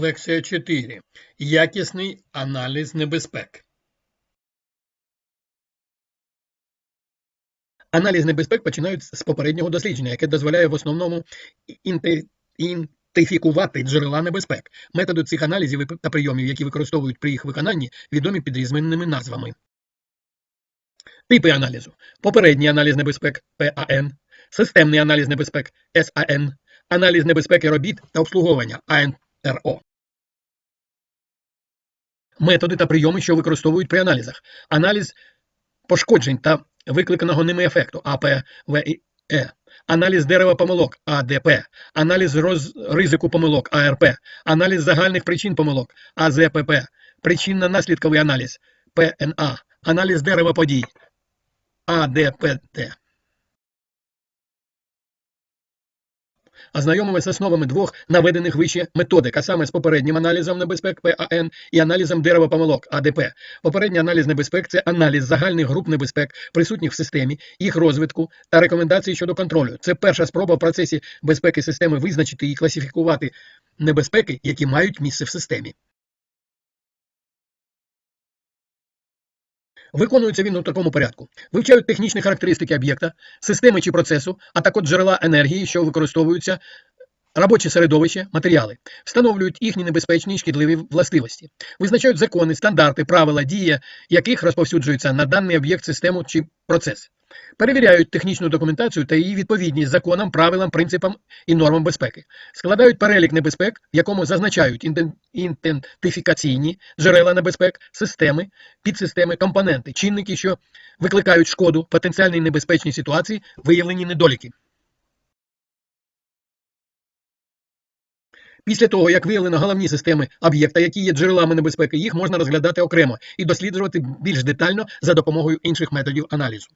Лекція 4. Якісний аналіз небезпек. Аналіз небезпек починають з попереднього дослідження, яке дозволяє в основному ідентифікувати джерела небезпек. Методи цих аналізів та прийомів, які використовують при їх виконанні, відомі під різними назвами. Типи аналізу. Попередній аналіз небезпек ПАН, системний аналіз небезпек САН, аналіз небезпеки робіт та обслуговування АНРО. Методи та прийоми, що використовують при аналізах. Аналіз пошкоджень та викликаного ними ефекту АПВІЕ. Аналіз дерева помилок АДП, аналіз роз... ризику помилок АРП, аналіз загальних причин помилок АЗПП, причинно-наслідковий аналіз ПНА, аналіз дерева подій АДПТ. Ознайомимося з основами двох наведених вище методик, а саме з попереднім аналізом небезпек ПАН і аналізом дерева помилок АДП. Попередній аналіз небезпек це аналіз загальних груп небезпек, присутніх в системі, їх розвитку та рекомендацій щодо контролю. Це перша спроба в процесі безпеки системи визначити і класифікувати небезпеки, які мають місце в системі. Виконується він у такому порядку: вивчають технічні характеристики об'єкта, системи чи процесу, а також джерела енергії, що використовуються, робоче середовище, матеріали, встановлюють їхні небезпечні і шкідливі властивості, визначають закони, стандарти, правила, дії яких розповсюджуються на даний об'єкт, систему чи процес. Перевіряють технічну документацію та її відповідність законам, правилам, принципам і нормам безпеки. Складають перелік небезпек, в якому зазначають інтен- ідентифікаційні джерела небезпек, системи, підсистеми, компоненти, чинники, що викликають шкоду, потенціальні небезпечні ситуації, виявлені недоліки. Після того, як виявлено головні системи об'єкта, які є джерелами небезпеки, їх можна розглядати окремо і досліджувати більш детально за допомогою інших методів аналізу.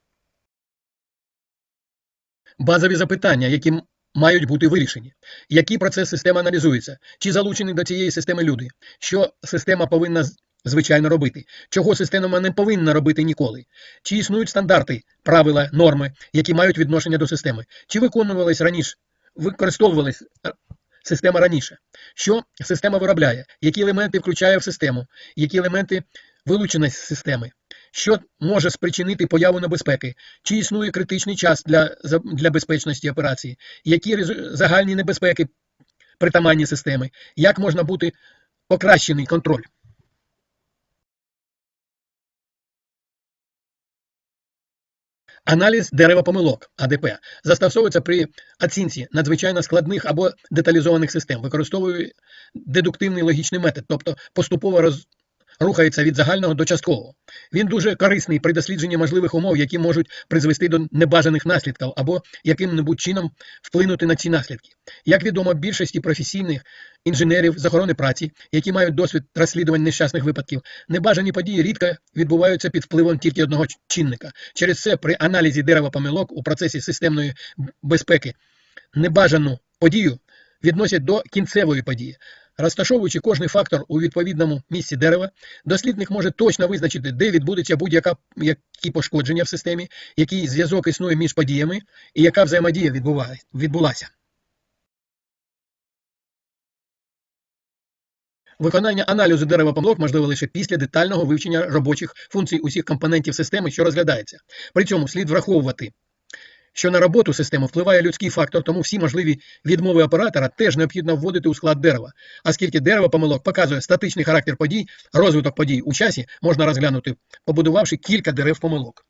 Базові запитання, які мають бути вирішені. Які процес системи аналізується? Чи залучені до цієї системи люди? Що система повинна звичайно робити? Чого система не повинна робити ніколи? Чи існують стандарти, правила, норми, які мають відношення до системи? Чи виконувались раніше, використовувались е, система раніше? Що система виробляє? Які елементи включає в систему? Які елементи вилучені з системи? Що може спричинити появу небезпеки? Чи існує критичний час для, для безпечності операції? Які загальні небезпеки притаманні системи? Як можна бути покращений контроль? Аналіз дерева помилок АДП застосовується при оцінці надзвичайно складних або деталізованих систем, використовує дедуктивний логічний метод, тобто поступово роз... рухається від загального до часткового. Він дуже корисний при дослідженні можливих умов, які можуть призвести до небажаних наслідків або яким-небудь чином вплинути на ці наслідки. Як відомо, більшості професійних інженерів з охорони праці, які мають досвід розслідувань нещасних випадків, небажані події рідко відбуваються під впливом тільки одного чинника. Через це при аналізі дерева помилок у процесі системної безпеки небажану подію відносять до кінцевої події. Розташовуючи кожний фактор у відповідному місці дерева, дослідник може точно визначити, де відбудеться будь-яка які пошкодження в системі, який зв'язок існує між подіями і яка взаємодія відбулася. Виконання аналізу дерева помилок можливо лише після детального вивчення робочих функцій усіх компонентів системи, що розглядається. При цьому слід враховувати, що на роботу системи впливає людський фактор, тому всі можливі відмови оператора теж необхідно вводити у склад дерева. Оскільки дерево помилок показує статичний характер подій, розвиток подій у часі можна розглянути, побудувавши кілька дерев помилок.